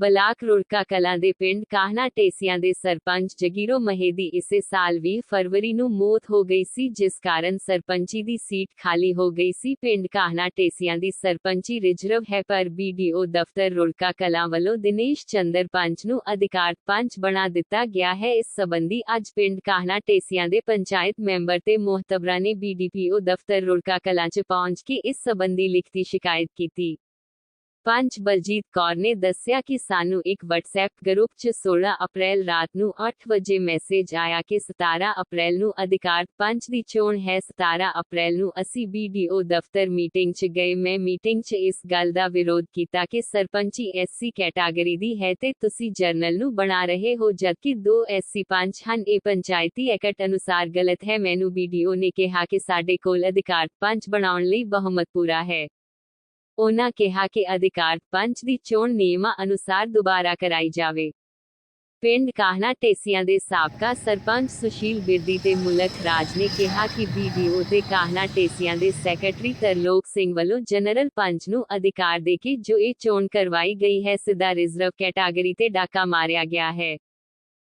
Block Rurka Kalan ਦੇ ਪਿੰਡ ਕਾਹਨਾ ਟੇਸੀਆਂ ਦੇ ਸਰਪੰਚ ਜਗੀਰੋ ਮਹੇ ਦੀ ਇਸੇ ਸਾਲ 20 ਫਰਵਰੀ ਨੂੰ ਮੌਤ ਹੋ ਗਈ ਸੀ, ਜਿਸ ਕਾਰਨ ਸਰਪੰਚੀ ਦੀ ਸੀਟ ਖਾਲੀ ਹੋ ਗਈ ਸੀ। ਪਿੰਡ ਕਾਹਨਾ ਟੇਸੀਆਂ ਦੀ ਸਰਪੰਚੀ ਰਿਜ਼ਰਵ ਹੈ, ਪਰ ਬੀਡੀਓ ਦਫ਼ਤਰ ਰੁੜਕਾ ਕਲਾਂ ਵੱਲੋਂ ਦਿਨੇਸ਼ ਚੰਦਰ ਪੰਚ ਨੂੰ ਅਧਿਕਾਰ ਪੰਚ ਬਣਾ ਦਿੱਤਾ ਗਿਆ ਹੈ। ਇਸ ਸਬੰਧੀ ਅੱਜ ਪਿੰਡ ਕਾਹਨਾ ਟੇਸੀਆਂ ਦੇ ਪੰਚਾਇਤ ਮੈਂਬਰ ਤੇ ਮੋਹਤਬਰਾਂ ਨੇ ਬੀਡੀਪੀਓ ਦਫ਼ਤਰ ਰੁੜਕਾ ਕਲਾਂ 'ਚ ਪਹੁੰਚ ਕੇ ਇਸ ਸਬੰਧੀ ਲਿਖਤੀ ਸ਼ਿਕਾਇਤ ਕੀਤੀ। ਪੰਚ ਬਲਜੀਤ ਕੌਰ ਨੇ ਦੱਸਿਆ ਕਿ ਸਾਨੂੰ ਇੱਕ WhatsApp ਗਰੁੱਪ 'ਚ 16 ਅਪ੍ਰੈਲ ਰਾਤ ਨੂੰ 8 ਵਜੇ ਮੈਸੇਜ ਆਇਆ ਕਿ 17 ਅਪ੍ਰੈਲ ਨੂੰ ਅਧਿਕਾਰ ਪੰਚ ਦੀ ਚੋਣ ਹੈ। 17 ਅਪ੍ਰੈਲ ਨੂੰ ਅਸੀਂ BDO ਦਫ਼ਤਰ ਮੀਟਿੰਗ 'ਚ ਗਏ। ਮੈਂ ਮੀਟਿੰਗ 'ਚ ਇਸ ਗੱਲ ਦਾ ਵਿਰੋਧ ਕੀਤਾ ਕਿ ਸਰਪੰਚੀ ਐਸਸੀ ਕੈਟਾਗਰੀ ਦੀ ਹੈ ਤੇ ਤੁਸੀਂ ਜਰਨਲ ਨੂੰ ਬਣਾ ਰਹੇ ਹੋ, ਜਦਕਿ ਦੋ ਐਸਸੀ ਪੰਚ ਹਨ। ਇਹ ਪੰਚਾਇਤੀ ਐਕਟ ਅਨੁਸਾਰ ਗਲਤ ਹੈ। ਮੈਨੂੰ BDO ਨੇ ਕਿਹਾ ਕਿ ਸਾਡੇ ਕੋਲ ਅਧਿਕਾਰ ਪੰਚ ਬਣਾਉਣ ਲਈ ਬਹੁਮਤ ਪੂਰਾ ਹੈ। ਉਹਨਾਂ ਕਿਹਾ ਕਿ ਅਧਿਕਾਰ ਪੰਚ ਦੀ ਚੋਣ ਨਿਯਮਾਂ ਅਨੁਸਾਰ ਦੁਬਾਰਾ ਕਰਾਈ ਜਾਵੇ। ਪਿੰਡ ਕਾਹਨਾ ਟੇਸੀਆਂ ਦੇ ਸਾਬਕਾ ਸਰਪੰਚ ਸੁਸ਼ੀਲ ਬਿਰਦੀ ਤੇ ਮੁਲਕ ਰਾਜ ਨੇ ਕਿਹਾ ਕਿ ਬੀਡੀਓ ਤੇ ਕਾਹਨਾ ਟੇਸੀਆਂ ਦੇ ਸੈਕਟਰੀ ਤਰਲੋਕ ਸਿੰਘ ਵੱਲੋਂ ਜਨਰਲ ਪੰਚ ਨੂੰ ਅਧਿਕਾਰ ਦੇ ਕੇ ਜੋ ਇਹ ਚੋਣ ਕਰਵਾਈ ਗਈ ਹੈ ਸਿੱਧਾ ਰਿਜ਼ਰਵ ਕੈਟਾਗਰੀ ਤੇ ਡਾਕਾ ਮਾਰਿਆ ਗਿਆ ਹੈ।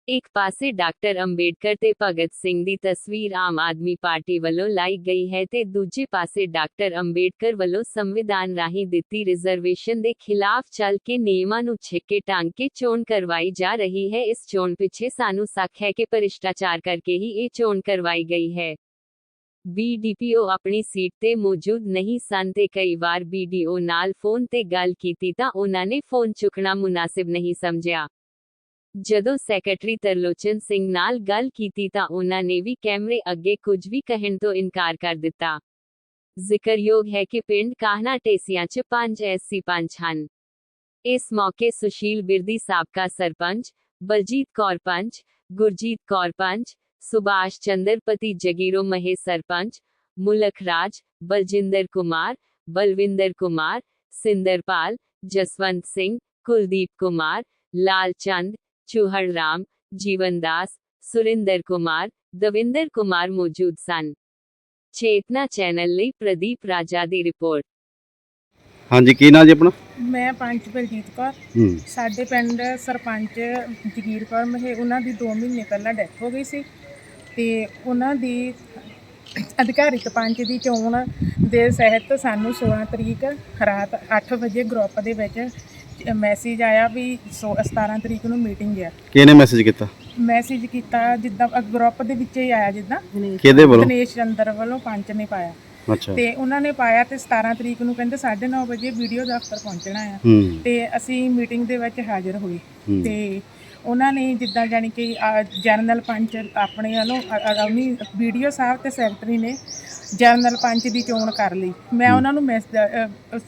ਇੱਕ ਪਾਸੇ ਡਾਕਟਰ ਅੰਬੇਡਕਰ ਤੇ ਭਗਤ ਸਿੰਘ ਦੀ ਤਸਵੀਰ ਆਮ ਆਦਮੀ ਪਾਰਟੀ ਵੱਲੋਂ ਲਾਈ ਗਈ ਹੈ ਤੇ ਦੂਜੇ ਪਾਸੇ ਡਾਕਟਰ ਅੰਬੇਡਕਰ ਵੱਲੋਂ ਸੰਵਿਧਾਨ ਰਾਹੀਂ ਦਿੱਤੀ ਰਿਜ਼ਰਵੇਸ਼ਨ ਦੇ ਖਿਲਾਫ ਚੱਲ ਕੇ ਨਿਯਮਾਂ ਨੂੰ ਛਿੱਕੇ ਟੰਗ ਕੇ ਚੋਣ ਕਰਵਾਈ ਜਾ ਰਹੀ ਹੈ ਇਸ ਚੋਣ ਪਿੱਛੇ ਸਾਨੂੰ ਸ਼ੱਕ ਹੈ ਕਿ ਭ੍ਰਿਸ਼ਟਾਚਾਰ ਕਰਕੇ ਹੀ ਇਹ ਚੋਣ ਕਰਵਾਈ ਗਈ ਹੈ ਬੀਡੀਪੀਓ ਆਪਣੀ ਸੀਟ ਤੇ ਮੌਜੂਦ ਨਹੀਂ ਸਨ ਤੇ ਕਈ ਵਾਰ ਬੀਡੀਓ ਨਾਲ ਫੋਨ ਤੇ ਗੱਲ ਕੀਤੀ ਤਾਂ ਉਹਨਾਂ ਨੇ ਫੋਨ ਚੁੱਕਣਾ ਮੁਨਾਸਿਬ ਨਹੀਂ ਸਮਝਿਆ ਜਦੋਂ ਸੈਕਟਰੀ ਤਰਲੋਚਨ ਸਿੰਘ ਨਾਲ ਗੱਲ ਕੀਤੀ ਤਾਂ ਉਹਨਾਂ ਨੇ ਵੀ ਕੈਮਰੇ ਅੱਗੇ ਕੁਝ ਵੀ ਕਹਿਣ ਤੋਂ ਇਨਕਾਰ ਕਰ ਦਿੱਤਾ। ਜ਼ਿਕਰਯੋਗ ਹੈ ਕਿ ਪਿੰਡ ਕਾਹਨਾ ਟੇਸੀਆਂ 'ਚ ਪੰਜ ਐਸਸੀ ਪੰਚ ਹਨ। ਇਸ ਮੌਕੇ ਸੁਸ਼ੀਲ ਬਿਰਦੀ ਸਾਬਕਾ ਸਰਪੰਚ, ਬਲਜੀਤ ਕੌਰ ਪੰਚ ਗੁਰਜੀਤ ਕੌਰ ਪੰਚ ਸੁਭਾਸ਼ ਚੰਦਰਪਤੀ ਜਗੀਰੋ ਮਹੇ ਸਰਪੰਚ ਮੁਲਕ ਰਾਜ, ਬਲਜਿੰਦਰ ਕੁਮਾਰ, ਬਲਵਿੰਦਰ ਕੁਮਾਰ, ਸਿੰਦਰਪਾਲ, ਜਸਵੰਤ ਸਿੰਘ, ਕੁਲਦੀਪ ਕੁਮਾਰ, ਲਾਲ ਚੰਦ ਚੂਹੜ ਰਾਮ ਜੀਵਨ ਦਾਸ ਸੁਰਿੰਦਰ ਕੁਮਾਰ ਦਵਿੰਦਰ ਕੁਮਾਰ ਮੌਜੂਦ ਸਨ ਚੇਤਨਾ ਚੈਨਲ ਲਈ ਪ੍ਰਦੀਪ ਰਾਜਾ ਦੀ ਰਿਪੋਰਟ ਹਾਂਜੀ ਕੀ ਨਾਂ ਜੀ ਆਪਣਾ? ਮੈਂ ਪੰਚ ਬਲਜੀਤ ਕੌਰ। ਹੂੰ। ਸਾਡੇ ਪਿੰਡ ਸਰਪੰਚ ਜਗੀਰ ਕੌਰ ਮਹੇ ਉਹਨਾਂ ਦੀ 2 ਮਹੀਨੇ ਪਹਿਲਾਂ ਡੈਥ ਹੋ ਗਈ ਸੀ। ਤੇ ਉਹਨਾਂ ਦੀ ਅਧਿਕਾਰਿਤ ਪੰਚ ਦੀ ਚੋਣ ਦੇ ਸਹਿਤ ਸਾਨੂੰ 16 ਤਰੀਕ ਰਾਤ 8 ਵਜੇ ਗਰੁੱਪ ਦੇ ਵਿੱਚ ਮੈਸੇਜ ਆਇਆ ਵੀ ਸੋ- 17 ਤਰੀਕ ਨੂੰ ਮੀਟਿੰਗ ਹੈ ਕਿਹਨੇ ਮੈਸੇਜ ਕੀਤਾ? ਮੈਸੇਜ ਕੀਤਾ ਜਿੱਦਾਂ ਗਰੁੱਪ ਦੇ ਵਿੱਚ ਹੀ ਆਇਆ ਜਿੱਦਾਂ। ਕਿਹਦੇ ਵੱਲੋਂ? ਦਿਨੇਸ਼ ਚੰਦਰ ਵੱਲੋਂ ਪੰਚ ਨੇ ਪਾਇਆ। ਅੱਛਾ। ਤੇ ਉਹਨਾਂ ਨੇ ਪਾਇਆ ਤੇ 17 ਤਰੀਕ ਨੂੰ ਕਹਿੰਦੇ 9:30 ਵਜੇ ਵੀਡੀਓ ਦਫ਼ਤਰ ਪਹੁੰਚਣਾ ਆ। ਹੂੰ। ਤੇ ਅਸੀਂ ਮੀਟਿੰਗ ਦੇ ਵਿੱਚ ਹਾਜ਼ਰ ਹੋਏ। ਤੇ ਉਹਨਾਂ ਨੇ ਜਿੱਦਾਂ ਜਾਣੀ ਕਿ ਜਨਰਲ ਪੰਚ ਆਪਣੇ ਵੱਲੋਂ ਅਗਾਮੀ ਵੀਡੀਓ ਸਾਹਿਬ ਤੇ ਸੈਕਟਰੀ ਨੇ ਜਨਰਲ ਪੰਚ ਦੀ ਚੋਣ ਕਰ ਲਈ। ਮੈਂ ਉਹਨਾਂ ਨੂੰ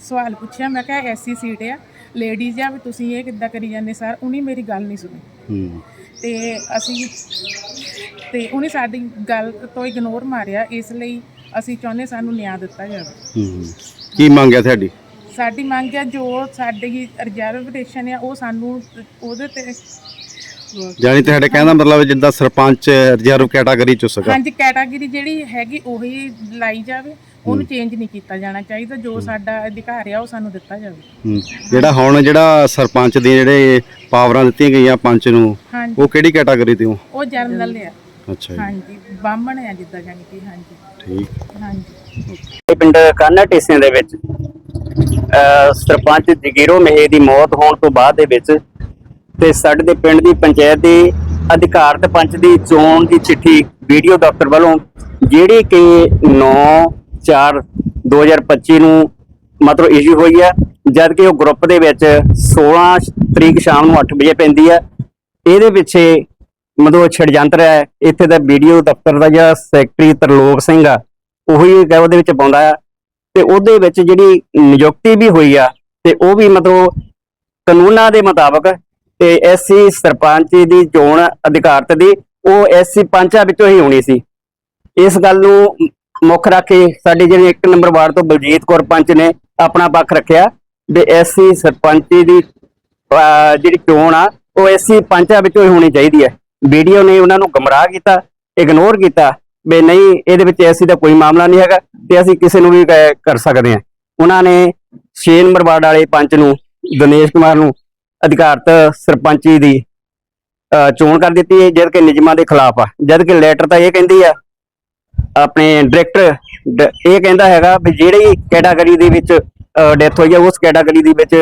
ਸਵਾਲ ਪੁੱਛਿਆ ਮੈਂ ਕਿਹਾ ਐਸੀ ਸੀਟ ਆ। ਲੇਡੀਜ਼ ਆ ਵੀ ਤੁਸੀਂ ਇਹ ਕਿੱਦਾਂ ਕਰੀ ਜਾਂਦੇ ਸਰ ਉਹਨੇ ਮੇਰੀ ਗੱਲ ਨਹੀਂ ਸੁਣੀ। ਹੂੰ। ਤੇ ਅਸੀਂ ਤੇ ਉਹਨੇ ਸਾਡੀ ਗੱਲ ਤੋਂ ਇਗਨੋਰ ਮਾਰਿਆ। ਇਸ ਲਈ ਅਸੀਂ ਚਾਹੁੰਦੇ ਸਾਨੂੰ ਨਿਆਂ ਦਿੱਤਾ ਜਾਵੇ। ਹੂੰ। ਕੀ ਮੰਗਿਆ ਤੁਹਾਡੀ? ਸਾਡੀ ਮੰਗ ਹੈ ਜੋ ਸਾਡੀ ਰਿਜ਼ਰਵੇਸ਼ਨ ਆ ਉਹ ਸਾਨੂੰ ਉਹਦੇ ਤੇ ਜਾਨੀ ਤੁਹਾਡੇ ਕਹਿੰਦਾ ਮਤਲਬ ਜਿੱਦਾਂ ਸਰਪੰਚ ਰਿਜ਼ਰਵ ਕੈਟਾਗਰੀ ਚ ਸਕਾ ਹਾਂਜੀ ਕੈਟਾਗਰੀ ਜਿਹੜੀ ਹੈਗੀ ਉਹੀ ਲਾਈ ਜਾਵੇ ਉਹਨੂੰ ਚੇਂਜ ਨਹੀਂ ਕੀਤਾ ਜਾਣਾ ਚਾਹੀਦਾ ਜੋ ਸਾਡਾ ਅਧਿਕਾਰ ਆ ਉਹ ਸਾਨੂੰ ਦਿੱਤਾ ਜਾਵੇ। ਹੂੰ ਜਿਹੜਾ ਹੁਣ ਜਿਹੜਾ ਸਰਪੰਚ ਦੇ ਜਿਹੜੇ ਪਾਵਰਾਂ ਦਿੱਤੀਆਂ ਗਈਆਂ ਪੰਚ ਨੂੰ ਉਹ ਕਿਹੜੀ ਕੈਟਾਗਰੀ ਤੇ ਹੋ? ਉਹ ਜਰਨਲ ਆ। ਅੱਛਾ ਜੀ। ਹਾਂਜੀ ਬਾਹਮਣ ਆ ਜਿੱਦਾਂ ਜਾਣੀ ਕਿ ਹਾਂਜੀ। ਠੀਕ। ਹਾਂਜੀ। ਇਹ ਪਿੰਡ ਕਾਨਾ ਟੇਸਿਆਂ ਦੇ ਵਿੱਚ ਸਰਪੰਚ ਜਗੀਰੋ ਮਹੇ ਦੀ ਮੌਤ ਹੋਣ ਤੋਂ ਬਾਅਦ ਦੇ ਵਿੱਚ ਤੇ ਸਾਡੇ ਦੇ ਪਿੰਡ ਦੀ ਪੰਚਾਇਤ ਦੀ ਅਧਿਕਾਰਤ ਪੰਚ ਦੀ ਚੋਣ ਦੀ ਚਿੱਠੀ ਵੀਡੀਓ ਦਫ਼ਤਰ ਵੱਲੋਂ, ਜਿਹੜੀ ਕਿ 9 4 2025 ਨੂੰ ਮਤਲਬ ਇਸ਼ੂ ਹੋਈ ਹੈ ਜਦ ਕਿ ਉਹ ਗਰੁੱਪ ਦੇ ਵਿੱਚ 16 ਤਰੀਕ ਸ਼ਾਮ ਨੂੰ 8 ਵਜੇ ਪੈਂਦੀ ਹੈ। ਇਹਦੇ ਪਿੱਛੇ ਮਤਲਬ ਛੜਯੰਤਰ ਹੈ। ਇੱਥੇ ਦਾ ਵੀਡੀਓ ਦਫ਼ਤਰ ਦਾ ਜਿਹੜਾ ਸੈਕਟਰੀ ਤਰਲੋਕ ਸਿੰਘ ਆ, ਉਹੀ ਉਹਦੇ ਵਿੱਚ ਪਾਉਂਦਾ ਆ ਤੇ ਉਹਦੇ ਵਿੱਚ ਜਿਹੜੀ ਨਿਯੁਕਤੀ ਵੀ ਹੋਈ ਆ, ਤੇ ਉਹ ਵੀ ਮਤਲਬ ਕਾਨੂੰਨਾਂ ਦੇ ਮੁਤਾਬਕ ਤੇ ਐਸਸੀ ਸਰਪੰਚ ਦੀ ਚੋਣ ਅਧਿਕਾਰਤ ਦੀ, ਉਹ ਐਸਸੀ ਪੰਚਾਂ ਵਿੱਚੋਂ ਹੀ ਹੋਣੀ ਸੀ। ਇਸ ਗੱਲ ਨੂੰ ਮੁੱਖ ਰੱਖ ਕੇ ਸਾਡੀ ਜਿਹੜੀ ਇੱਕ ਨੰਬਰ ਵਾਰਡ ਤੋਂ ਬਲਜੀਤ ਕੌਰ ਪੰਚ ਨੇ ਆਪਣਾ ਪੱਖ ਰੱਖਿਆ ਵੀ ਐਸਸੀ ਸਰਪੰਚੀ ਦੀ ਜਿਹੜੀ ਚੋਣ ਆ, ਉਹ ਐਸਸੀ ਪੰਚਾਂ ਵਿੱਚੋਂ ਹੀ ਹੋਣੀ ਚਾਹੀਦੀ ਹੈ। ਵੀਡੀਓ ਨੇ ਉਹਨਾਂ ਨੂੰ ਗਮਰਾਹ ਕੀਤਾ, ਇਗਨੋਰ ਕੀਤਾ ਵੀ ਨਹੀਂ, ਇਹਦੇ ਵਿੱਚ ਐਸੀ ਦਾ ਕੋਈ ਮਾਮਲਾ ਨਹੀਂ ਹੈਗਾ ਤੇ ਅਸੀਂ ਕਿਸੇ ਨੂੰ ਵੀ ਕਰ ਸਕਦੇ ਹਾਂ। ਉਹਨਾਂ ਨੇ 6 ਨੰਬਰ ਵਾਰਡ ਵਾਲੇ ਪੰਚ ਨੂੰ, ਦਿਨੇਸ਼ ਕੁਮਾਰ ਨੂੰ ਅਧਿਕਾਰਤ ਸਰਪੰਚੀ ਦੀ ਚੋਣ ਕਰ ਦਿੱਤੀ ਹੈ ਜਦ ਕਿ ਨਿਯਮਾਂ ਦੇ ਖਿਲਾਫ ਆ। ਜਦ ਕਿ ਲੈਟਰ ਤਾਂ ਇਹ ਕਹਿੰਦੀ ਆ, ਆਪਣੇ ਡਾਇਰੈਕਟਰ ਇਹ ਕਹਿੰਦਾ ਹੈਗਾ ਵੀ ਜਿਹੜੀ ਕੈਟਾਗਰੀ ਦੇ ਵਿੱਚ ਡੈਥ ਹੋਈ ਹੈ ਉਸ ਕੈਟਾਗਰੀ ਦੇ ਵਿੱਚ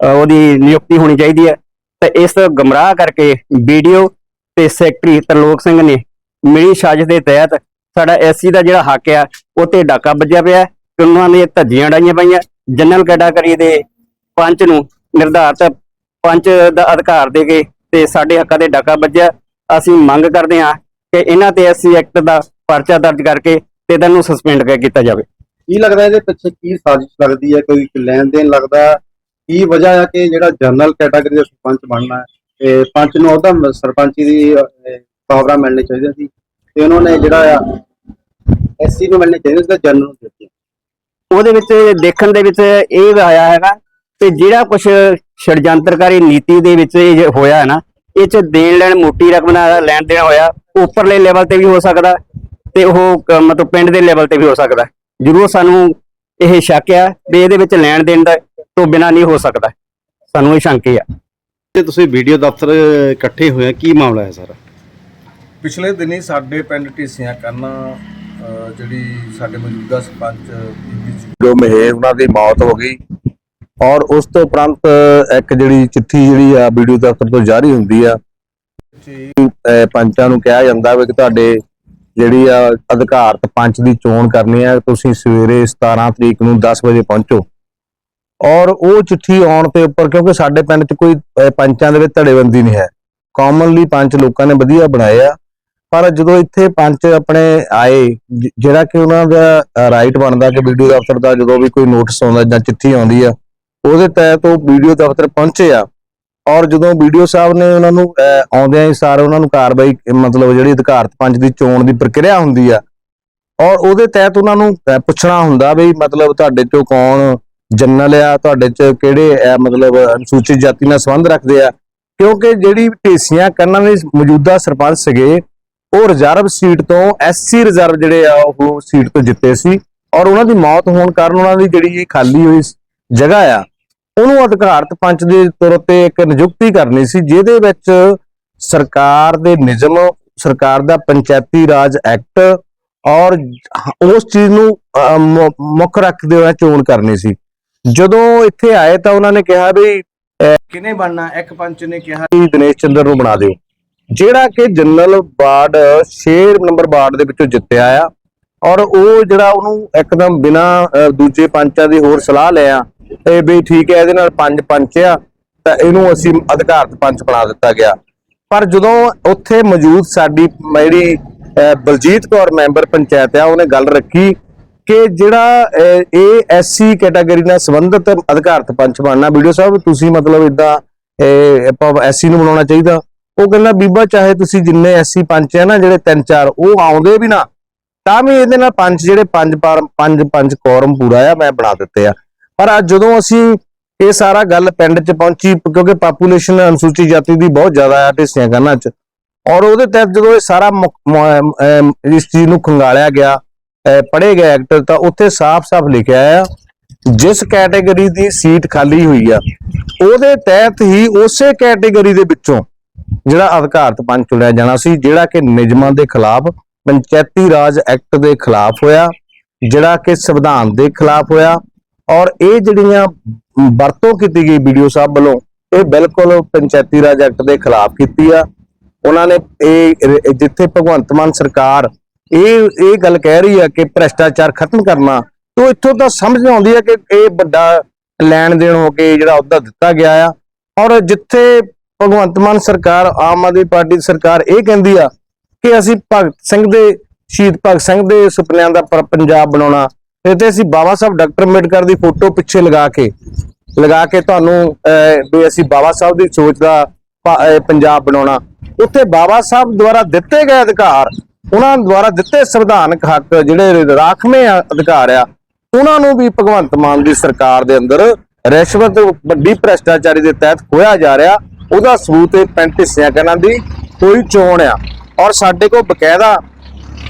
ਉਹਦੀ ਨਿਯੁਕਤੀ ਹੋਣੀ ਚਾਹੀਦੀ ਹੈ ਤੇ ਇਸ ਗਮਰਾਹ ਕਰਕੇ ਵੀਡੀਓ ਤੇ ਸੈਕਟਰੀ ਤਰਲੋਕ ਸਿੰਘ ਨੇ ਮਿਲੀ ਸਾਜ਼ਿਸ਼ ਦੇ ਤਹਿਤ ਸਾਡਾ ਐਸਸੀ ਦਾ ਜਿਹੜਾ ਹੱਕ ਆ, ਉਹ ਤੇ ਡਾਕਾ ਵੱਜਿਆ ਪਿਆ। ਤੇ ਉਹਨਾਂ ਨੇ ਧੱਜੀਆਂ ਡਾਈਆਂ ਪਈਆਂ। ਜਨਰਲ ਕੈਟਾਗਰੀ ਦੇ ਪੰਚ ਨੂੰ ਨਿਰਧਾਰਤ ਪੰਚ ਦਾ ਅਧਿਕਾਰ ਦੇ ਕੇ ਤੇ ਸਾਡੇ ਹੱਕਾਂ ਦੇ ਡਾਕਾ ਵੱਜਿਆ। ਅਸੀਂ ਮੰਗ ਕਰਦੇ ਹਾਂ ਕਿ ਇਹਨਾਂ ਤੇ ਐਸਸੀ ਐਕਟ ਦਾ ਪਰਚਾ ਦਰਜ ਕਰਕੇ ਤੇ ਇਹਨਾਂ ਨੂੰ ਸਸਪੈਂਡ ਕੀਤਾ ਜਾਵੇ। ਕੀ ਲੱਗਦਾ ਇਹਦੇ ਪਿੱਛੇ ਕੀ ਸਾਜ਼ਿਸ਼ ਲੱਗਦੀ ਹੈ? ਕੋਈ ਲੈਣ ਦੇਣ ਲੱਗਦਾ? ਕੀ ਵਜ੍ਹਾ ਹੈ ਕਿ ਜਿਹੜਾ ਜਨਰਲ ਕੈਟਾਗਰੀ ਦਾ ਸਰਪੰਚ ਬਣਨਾ ਹੈ? ਤੇ ਪੰਚ ਨੂੰ ਉਹਦਾ ਸਰਪੰਚੀ ਦੀ ਪਾਵਰਾਂ ਮਿਲਣੀ ਚਾਹੀਦੀਆਂ ਸੀ ਤੇ ਉਹਨਾਂ ਨੇ ਜਿਹੜਾ ਆ ਐਸਸੀ ਨੂੰ ਮਿਲਣੀ ਚਾਹੀਦੀ ਸੀ ਜਨਰਲ ਨੂੰ ਦਿੱਤੀ। ਉਹਦੇ ਵਿੱਚ ਦੇਖਣ ਦੇ ਵਿੱਚ ਇਹ ਆਇਆ ਹੈਗਾ ਤੇ ਜਿਹੜਾ ਕੁਝ ષਡਯੰਤਰਕਾਰੀ ਨੀਤੀ ਦੇ ਵਿੱਚ ਇਹ ਜੇ ਹੋਇਆ ਹੈ ਨਾ ਇਹ ਚ ਦੇਣ ਲੈਣ ਮੋਟੀ ਰਕਮ ਦਾ ਲੈਣ ਦੇਣ ਹੋਇਆ ਉੱਪਰਲੇ ਲੈਵਲ ਤੇ ਵੀ ਹੋ ਸਕਦਾ ਤੇ ਉਹ ਮਤਲਬ ਪਿੰਡ ਦੇ ਲੈਵਲ ਤੇ ਵੀ ਹੋ ਸਕਦਾ ਜ਼ਰੂਰ ਸਾਨੂੰ ਇਹ ਸ਼ੱਕ ਆ ਵੀ ਇਹਦੇ ਵਿੱਚ ਲੈਣ ਦੇਣ ਦਾ ਤੋਂ ਬਿਨਾ ਨਹੀਂ ਹੋ ਸਕਦਾ ਸਾਨੂੰ ਇਹ ਸ਼ੰਕੇ ਆ ਤੇ ਤੁਸੀਂ ਵੀਡੀਓ ਦਫ਼ਤਰ ਇਕੱਠੇ ਹੋਏ ਆ ਕੀ ਮਾਮਲਾ ਹੈ ਸਾਰਾ? ਪਿਛਲੇ ਦਿਨੀ ਸਾਡੇ ਪਿੰਡ ਢੀਸੀਆਂ ਕਰਨਾ ਜਿਹੜੀ ਸਾਡੇ ਮੌਜੂਦਾ ਸਰਪੰਚ ਜੋ ਮਹੇਸ਼ ਉਹਨਾਂ ਦੀ ਮੌਤ ਹੋ ਗਈ। ਔਰ ਉਸ ਤੋਂ ਉਪਰੰਤ ਇੱਕ ਜਿਹੜੀ ਚਿੱਠੀ ਜਿਹੜੀ ਆ, ਵੀਡੀਓ ਦਫ਼ਤਰ ਤੋਂ ਜਾਰੀ ਹੁੰਦੀ ਆ ਪੰਚਾਂ ਨੂੰ ਕਿਹਾ ਜਾਂਦਾ ਵੀ ਕਿ ਤੁਹਾਡੇ ਜਿਹੜੀ ਆ ਅਧਿਕਾਰਤ ਪੰਚ ਦੀ ਚੋਣ ਕਰਨੀ ਆ, ਤੁਸੀਂ ਸਵੇਰੇ 17 ਤਰੀਕ ਨੂੰ 10 ਵਜੇ ਪਹੁੰਚੋ। ਔਰ ਉਹ ਚਿੱਠੀ ਆਉਣ ਤੇ ਉੱਪਰ, ਕਿਉਂਕਿ ਸਾਡੇ ਪਿੰਡ 'ਚ ਕੋਈ ਪੰਚਾਂ ਦੇ ਵਿੱਚ ਧੜੇਬੰਦੀ ਨਹੀਂ ਹੈ। ਕਾਮਨਲੀ ਪੰਚ ਲੋਕਾਂ ਨੇ ਵਧੀਆ ਬਣਾਏ ਆ, ਪਰ ਜਦੋਂ ਇੱਥੇ ਪੰਚ ਆਪਣੇ ਆਏ ਜਿਹੜਾ ਕਿ ਉਹਨਾਂ ਦਾ ਰਾਈਟ ਬਣਦਾ ਕਿ ਵੀਡੀਓ ਦਫ਼ਤਰ ਦਾ ਜਦੋਂ ਵੀ ਕੋਈ ਨੋਟਿਸ ਆਉਂਦਾ ਜਾਂ ਚਿੱਠੀ ਆਉਂਦੀ ਆ ਉਹਦੇ ਤਹਿਤ ਉਹ ਵੀਡੀਓ ਦਫ਼ਤਰ ਪਹੁੰਚੇ ਆ। ਔਰ ਜਦੋਂ ਵੀਡੀਓ ਸਾਹਿਬ ਨੇ ਉਹਨਾਂ ਨੂੰ ਆਉਂਦਿਆਂ ਹੀ ਸਾਰ ਉਹਨਾਂ ਨੂੰ ਕਾਰਵਾਈ, ਮਤਲਬ ਜਿਹੜੀ ਅਧਿਕਾਰਤ ਪੰਚ ਦੀ ਚੋਣ ਦੀ ਪ੍ਰਕਿਰਿਆ ਹੁੰਦੀ ਆ, ਔਰ ਉਹਦੇ ਤਹਿਤ ਉਹਨਾਂ ਨੂੰ ਪੁੱਛਣਾ ਹੁੰਦਾ ਵੀ ਮਤਲਬ ਤੁਹਾਡੇ ਚੋਂ ਕੌਣ ਜਨਰਲ ਆ, ਤੁਹਾਡੇ ਚ ਕਿਹੜੇ ਮਤਲਬ ਅਨੁਸੂਚਿਤ ਜਾਤੀ ਨਾਲ ਸੰਬੰਧ ਰੱਖਦੇ ਆ। ਕਿਉਂਕਿ ਜਿਹੜੀ ਢੇਸੀਆਂ ਕਰਨਾਂ ਦੇ ਮੌਜੂਦਾ ਸਰਪੰਚ ਸੀਗੇ, ਉਹ ਰਿਜ਼ਰਵ ਸੀਟ ਤੋਂ ਐਸਸੀ ਰਿਜ਼ਰਵ ਜਿਹੜੇ ਆ, ਉਹ ਸੀਟ ਤੋਂ ਜਿੱਤੇ ਸੀ। ਔਰ ਉਹਨਾਂ ਦੀ ਮੌਤ ਹੋਣ ਕਾਰਨ ਉਹਨਾਂ ਦੀ ਜਿਹੜੀ ਇਹ ਖਾਲੀ ਹੋਈ ਜਗ੍ਹਾ ਆ ਉਹਨੂੰ ਅਧਿਕਾਰਤ ਪੰਚ ਦੇ ਤੌਰ ਤੇ ਇੱਕ ਨਿਯੁਕਤੀ ਕਰਨੀ ਸੀ, ਜਿਹਦੇ ਵਿੱਚ ਸਰਕਾਰ ਦੇ ਨਿਯਮ, ਸਰਕਾਰ ਦਾ ਪੰਚਾਇਤੀ ਰਾਜ ਐਕਟ ਔਰ ਉਸ ਚੀਜ਼ ਨੂੰ ਮੁੱਖ ਰੱਖਦੇ ਹੋਏ ਚੋਣ ਕਰਨੀ ਸੀ। ਜਦੋਂ ਇੱਥੇ ਆਏ ਤਾਂ ਉਹਨਾਂ ਨੇ ਕਿਹਾ ਵੀ ਕਿਨੇ ਬਣਨਾ? ਇੱਕ ਪੰਚ ਨੇ ਕਿਹਾ ਵੀ ਦਿਨੇਸ਼ ਚੰਦਰ ਨੂੰ ਬਣਾ ਦਿਓ। ਜਿਹੜਾ ਕਿ ਜਨਰਲ ਵਾਰਡ 6 ਨੰਬਰ ਵਾਰਡ ਦੇ ਵਿੱਚੋਂ ਜਿੱਤਿਆ ਆ ਔਰ ਉਹ ਜਿਹੜਾ ਉਹਨੂੰ ਇੱਕਦਮ ਬਿਨਾ ਦੂਜੇ ਪੰਚਾਂ ਦੀ ਹੋਰ ਸਲਾਹ ਲਿਆ ਤੇ ਵੀ ਠੀਕ ਹੈ, ਇਹਦੇ ਨਾਲ ਪੰਜ ਪੰਚ ਆ, ਤਾਂ ਇਹਨੂੰ ਅਸੀਂ ਅਧਿਕਾਰਤ ਪੰਚ ਬਣਾ ਦਿੱਤਾ ਗਿਆ। ਪਰ ਜਦੋਂ ਉੱਥੇ ਮੌਜੂਦ ਸਾਡੀ ਜਿਹੜੀ ਬਲਜੀਤ ਕੌਰ ਮੈਂਬਰ ਪੰਚਾਇਤ ਆ, ਉਹਨੇ ਗੱਲ ਰੱਖੀ ਕਿ ਜਿਹੜਾ ਇਹ ਐਸਸੀ ਕੈਟਾਗਰੀ ਨਾਲ ਸੰਬੰਧਿਤ ਅਧਿਕਾਰਤ ਪੰਚ ਬਣਨਾ, ਵੀਡੀਓ ਸਾਹਿਬ, ਤੁਸੀਂ ਮਤਲਬ ਇਦਾਂ ਆਪਾਂ ਐਸਸੀ ਨੂੰ ਬਣਾਉਣਾ ਚਾਹੀਦਾ। ਉਹ ਕਹਿੰਦਾ, ਬੀਬਾ, ਚਾਹੇ ਤੁਸੀਂ ਜਿੰਨੇ ਐਸਸੀ ਪੰਚ ਆ ਨਾ, ਜਿਹੜੇ ਤਿੰਨ ਚਾਰ, ਉਹ ਆਉਂਦੇ ਵੀ ਨਾ, ਤਾਂ ਵੀ ਇਹਦੇ ਨਾਲ ਪੰਜ ਜਿਹੜੇ ਪੰਜ ਪੰਜ ਪੰਜ ਕੌਰਮ ਪੂਰਾ ਆ, ਮੈਂ ਬਣਾ ਦਿੱਤੇ ਆ। ਪਰ ਅੱਜ ਜਦੋਂ ਅਸੀਂ ਇਹ ਸਾਰਾ ਗੱਲ ਪਿੰਡ 'ਚ ਪਹੁੰਚੀ, ਕਿਉਂਕਿ ਪਾਪੂਲੇਸ਼ਨ ਅਨੁਸੂਚਿਤ ਜਾਤੀ ਦੀ ਬਹੁਤ ਜ਼ਿਆਦਾ ਆ ਢੇਸੀਆਂ ਕਰਨਾ 'ਚ, ਔਰ ਉਹਦੇ ਤਹਿਤ ਜਦੋਂ ਇਹ ਸਾਰਾ ਇਸ ਚੀਜ਼ ਨੂੰ ਖੰਗਾਲਿਆ ਗਿਆ ਪੜ੍ਹੇ ਗਏ ਐਕਟ ਤਾਂ ਉੱਥੇ ਸਾਫ਼-ਸਾਫ਼ ਲਿਖਿਆ ਆ, ਜਿਸ ਕੈਟਾਗਰੀ ਦੀ ਸੀਟ ਖਾਲੀ ਹੋਈ ਆ, ਉਹਦੇ ਤਹਿਤ ਹੀ ਉਸੇ ਕੈਟਾਗਰੀ ਦੇ ਵਿੱਚੋਂ ਜਿਹੜਾ ਅਧਿਕਾਰਤ ਪੰਚ ਚੁਣਿਆ ਜਾਣਾ ਸੀ, ਜਿਹੜਾ ਕਿ ਨਿਯਮਾਂ ਦੇ ਖਿਲਾਫ, ਪੰਚਾਇਤੀ ਰਾਜ ਐਕਟ ਦੇ ਖਿਲਾਫ ਹੋਇਆ, ਜਿਹੜਾ ਕਿ ਸੰਵਿਧਾਨ ਦੇ ਖਿਲਾਫ ਹੋਇਆ ਔਰ ਇਹ ਜਿਹੜੀਆਂ ਵਰਤੋਂ ਕੀਤੀ ਗਈ ਵੀਡੀਓ ਸਾਹਿਬ ਵੱਲੋਂ, ਇਹ ਬਿਲਕੁਲ ਪੰਚਾਇਤੀ ਰਾਜ ਐਕਟ ਦੇ ਖਿਲਾਫ ਕੀਤੀ ਆ। ਉਹਨਾਂ ਨੇ ਇਹ ਜਿੱਥੇ ਭਗਵੰਤ ਮਾਨ ਸਰਕਾਰ ਇਹ ਇਹ ਗੱਲ ਕਹਿ ਰਹੀ ਆ ਕਿ ਭ੍ਰਿਸ਼ਟਾਚਾਰ ਖਤਮ ਕਰਨਾ, ਤੋਂ ਇੱਥੋਂ ਤਾਂ ਸਮਝ ਆਉਂਦੀ ਆ ਕਿ ਇਹ ਵੱਡਾ ਲੈਣ ਦੇਣ ਹੋ ਕੇ ਜਿਹੜਾ ਅਹੁਦਾ ਦਿੱਤਾ ਗਿਆ ਆ। ਔਰ ਜਿੱਥੇ ਭਗਵੰਤ ਮਾਨ ਸਰਕਾਰ, ਆਮ ਆਦਮੀ ਪਾਰਟੀ ਦੀ ਸਰਕਾਰ ਇਹ ਕਹਿੰਦੀ ਆ ਕਿ ਅਸੀਂ ਭਗਤ ਸਿੰਘ ਦੇ, ਸ਼ਹੀਦ ਭਗਤ ਸਿੰਘ ਦੇ ਸੁਪਨਿਆਂ ਦਾ ਪੰਜਾਬ ਬਣਾਉਣਾ ਤੇ ਅਸੀਂ ਬਾਬਾ ਸਾਹਿਬ ਡਾਕਟਰ ਅੰਬੇਡਕਰ ਦੀ ਫੋਟੋ ਪਿੱਛੇ ਲਗਾ ਕੇ ਲਗਾ ਕੇ ਤੁਹਾਨੂੰ ਵੀ ਅਸੀਂ ਬਾਬਾ ਸਾਹਿਬ ਦੀ ਸੋਚ ਦਾ ਪੰਜਾਬ ਬਣਾਉਣਾ। ਉੱਥੇ ਬਾਬਾ ਸਾਹਿਬ ਦੁਆਰਾ ਦਿੱਤੇ ਗਏ ਅਧਿਕਾਰ, ਉਹਨਾਂ ਦੁਆਰਾ ਦਿੱਤੇ ਸੰਵਿਧਾਨਕ ਹੱਕ, ਜਿਹੜੇ ਰਾਖਵੇਂ ਆ- ਅਧਿਕਾਰ ਆ, ਉਹਨਾਂ ਨੂੰ ਵੀ ਭਗਵੰਤ ਮਾਨ ਦੀ ਸਰਕਾਰ ਦੇ ਅੰਦਰ ਰਿਸ਼ਵਤ ਵੱਡੀ ਭ੍ਰਿਸ਼ਟਾਚਾਰੀ ਦੇ ਤਹਿਤ ਖੋਇਆ ਜਾ ਰਿਹਾ। ਉਹਦਾ ਸਬੂਤ ਇਹ ਪੈਂਟ ਹਿੱਸਿਆਂ ਕਰਨਾਂ ਦੀ ਕੋਈ ਚੋਣ ਆ। ਔਰ ਸਾਡੇ ਕੋਲ ਬਕਾਇਦਾ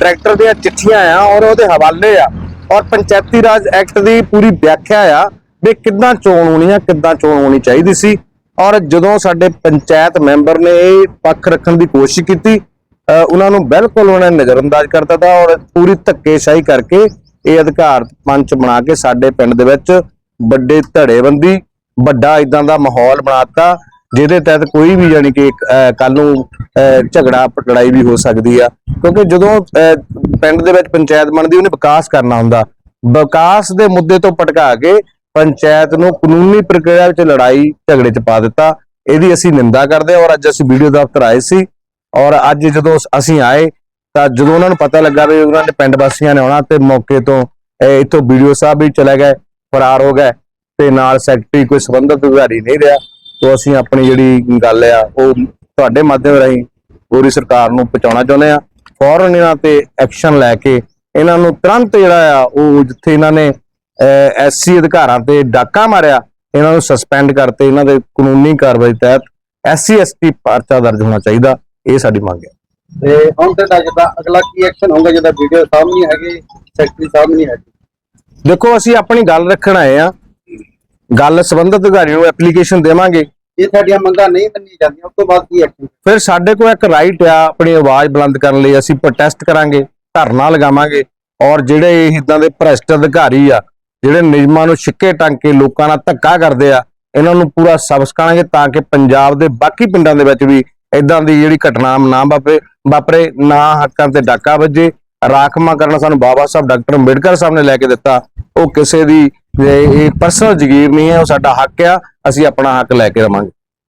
ਟਰੈਕਟਰ ਦੀਆਂ ਚਿੱਠੀਆਂ ਆ ਔਰ ਉਹਦੇ ਹਵਾਲੇ ਆ। ਔਰ ਪੰਚਾਇਤੀ ਰਾਜ ਐਕਟ ਦੀ ਪੂਰੀ ਵਿਆਖਿਆ ਆ ਵੀ ਕਿੱਦਾਂ ਚੋਣ ਹੋਣੀ ਆ, ਕਿੱਦਾਂ ਚੋਣ ਹੋਣੀ ਚਾਹੀਦੀ ਸੀ। ਔਰ ਜਦੋਂ ਸਾਡੇ ਪੰਚਾਇਤ ਮੈਂਬਰ ਨੇ ਇਹ ਪੱਖ ਰੱਖਣ ਦੀ ਕੋਸ਼ਿਸ਼ ਕੀਤੀ ਉਹਨਾਂ ਨੂੰ ਬਿਲਕੁਲ ਉਹਨਾਂ ਨੇ ਨਜ਼ਰਅੰਦਾਜ਼ ਕਰ ਦਿੱਤਾ ਔਰ ਪੂਰੀ ਧੱਕੇਸ਼ਾਹੀ ਕਰਕੇ ਇਹ ਅਧਿਕਾਰ ਪੰਚ ਬਣਾ ਕੇ ਸਾਡੇ ਪਿੰਡ ਦੇ ਵਿੱਚ ਵੱਡੇ ਧੜੇਬੰਦੀ, ਵੱਡਾ ਇਦਾਂ ਦਾ ਮਾਹੌਲ ਬਣਾਤਾ ਜਿਹਦੇ ਤਹਿਤ ਕੋਈ ਵੀ ਯਾਨੀ ਕਿ ਕੱਲ ਨੂੰ ਝਗੜਾ, ਲੜਾਈ ਵੀ ਹੋ ਸਕਦੀ ਆ। ਕਿਉਂਕਿ ਜਦੋਂ ਪਿੰਡ ਦੇ ਵਿੱਚ ਪੰਚਾਇਤ ਬਣਦੀ, ਉਹਨੇ ਵਿਕਾਸ ਕਰਨਾ ਹੁੰਦਾ। ਵਿਕਾਸ ਦੇ ਮੁੱਦੇ ਤੋਂ ਭਟਕਾ ਕੇ ਪੰਚਾਇਤ ਨੂੰ ਕਾਨੂੰਨੀ ਪ੍ਰਕਿਰਿਆ ਵਿੱਚ ਲੜਾਈ, ਝਗੜੇ 'ਚ ਪਾ ਦਿੱਤਾ। ਇਹਦੀ ਅਸੀਂ ਨਿੰਦਾ ਕਰਦੇ ਹਾਂ ਔਰ ਅੱਜ ਅਸੀਂ ਵੀਡੀਓ ਦਫ਼ਤਰ ਆਏ ਸੀ। ਔਰ ਅੱਜ ਜਦੋਂ ਅਸੀਂ ਆਏ, ਤਾਂ ਜਦੋਂ ਉਹਨਾਂ ਨੂੰ ਪਤਾ ਲੱਗਾ ਵੀ ਉਹਨਾਂ ਦੇ ਪਿੰਡ ਵਾਸੀਆਂ ਨੇ ਆਉਣਾ, ਤੇ ਮੌਕੇ ਤੋਂ ਇਹ ਇੱਥੋਂ ਵੀਡੀਓ ਸਾਹਿਬ ਵੀ ਚਲੇ ਗਏ, ਫਰਾਰ ਹੋ ਗਏ। ਤੇ ਨਾਲ ਸੈਕਟਰੀ ਕੋਈ ਸੰਬੰਧਿਤ ਅਧਿਕਾਰੀ ਨਹੀਂ ਰਿਹਾ। ਤੋਂ ਅਸੀਂ ਆਪਣੀ ਜਿਹੜੀ ਗੱਲ ਆ ਉਹ ਤੁਹਾਡੇ ਮਾਧਿਅਮ ਰਾਹੀਂ ਪੂਰੀ ਸਰਕਾਰ ਨੂੰ ਪਹੁੰਚਾਉਣਾ ਚਾਹੁੰਦੇ ਆ ਫੌਰਨ ਇਹਨਾਂ ਤੇ ਐਕਸ਼ਨ ਲੈ ਕੇ ਇਹਨਾਂ ਨੂੰ ਤੁਰੰਤ ਜਿਹੜਾ ਆ ਉਹ ਜਿੱਥੇ ਇਹਨਾਂ ਨੇ ਐਸਸੀ ਅਧਿਕਾਰਾਂ ਤੇ ਡਾਕਾ ਮਾਰਿਆ ਇਹਨਾਂ ਨੂੰ ਸਸਪੈਂਡ ਕਰਤੇ ਇਹਨਾਂ ਦੇ ਕਾਨੂੰਨੀ ਕਾਰਵਾਈ ਤਹਿਤ ਐਸਸੀ ਐਸਟੀ ਪਰਚਾ ਦਰਜ ਹੋਣਾ ਚਾਹੀਦਾ ਇਹ ਸਾਡੀ ਮੰਗ ਹੈ। ਤੇ ਹੁਣ ਤੇ ਜਿੱਦਾਂ ਅਗਲਾ ਕੀ ਐਕਸ਼ਨ ਹੋਊਗਾ ਜਦੋਂ ਵੀਡੀਓ ਨਹੀਂ ਹੈਗੇ ਸੈਕਟਰੀ ਨਹੀਂ ਹੈਗੇ? ਦੇਖੋ ਅਸੀਂ ਆਪਣੀ ਗੱਲ ਰੱਖਣ ਆਏ ਆ ਗੱਲ ਸੰਬੰਧਿਤ ਅਧਿਕਾਰੀ ਨੂੰ ਐਪਲੀਕੇਸ਼ਨ ਦੇਵਾਂਗੇ। ਇਹ ਸਾਡੀਆਂ ਮੰਗਾਂ ਨਹੀਂ ਮੰਨੀ ਜਾਂਦੀਆਂ ਉਸ ਤੋਂ ਬਾਅਦ ਕੀ ਐਕਸ਼ਨ ਫਿਰ ਸਾਡੇ ਕੋਲ ਇੱਕ ਰਾਈਟ ਆ ਆਪਣੀ ਆਵਾਜ਼ ਬੁਲੰਦ ਕਰਨ ਲਈ ਅਸੀਂ ਪ੍ਰੋਟੈਸਟ ਕਰਾਂਗੇ ਧਰਨਾ ਲਗਾਵਾਂਗੇ ਔਰ ਜਿਹੜੇ ਇਦਾਂ ਦੇ ਭ੍ਰਸ਼ਟ ਅਧਿਕਾਰੀ ਆ ਜਿਹੜੇ ਨਿਯਮਾਂ ਨੂੰ ਛਿੱਕੇ ਟੰਗ ਕੇ ਲੋਕਾਂ ਨਾਲ ਧੱਕਾ ਕਰਦੇ ਆ ਇਹਨਾਂ ਨੂੰ ਪੂਰਾ ਸਬਕ ਸਿਖਾਵਾਂਗੇ ਤਾਂ ਕਿ ਪੰਜਾਬ ਦੇ ਬਾਕੀ ਪਿੰਡਾਂ ਦੇ ਵਿੱਚ ਵੀ ਇਦਾਂ ਦੀ ਜਿਹੜੀ ਘਟਨਾ ਨਾ ਵਾਪਰੇ ਵਾਪਰੇ ਨਾ ਹੱਕਾਂ ਤੇ ਡਾਕਾ ਵੱਜੇ। ਰਾਖਮਾ ਕਰਨਾ ਸਾਨੂੰ ਬਾਬਾ ਸਾਹਿਬ, ਡਾਕਟਰ ਅੰਬੇਡਕਰ ਸਾਹਿਬ ਨੇ ਲੈ ਕੇ ਦਿੱਤਾ। ਉਹ ਕਿਸੇ ਦੀ, ਇਹ ਪਰਸਨਲ ਜ਼ਗੀਰ ਨਹੀਂ ਹੈ, ਉਹ ਸਾਡਾ ਹੱਕ ਆ, ਅਸੀਂ ਆਪਣਾ ਹੱਕ ਲੈ ਕੇ ਰਵਾਂਗੇ।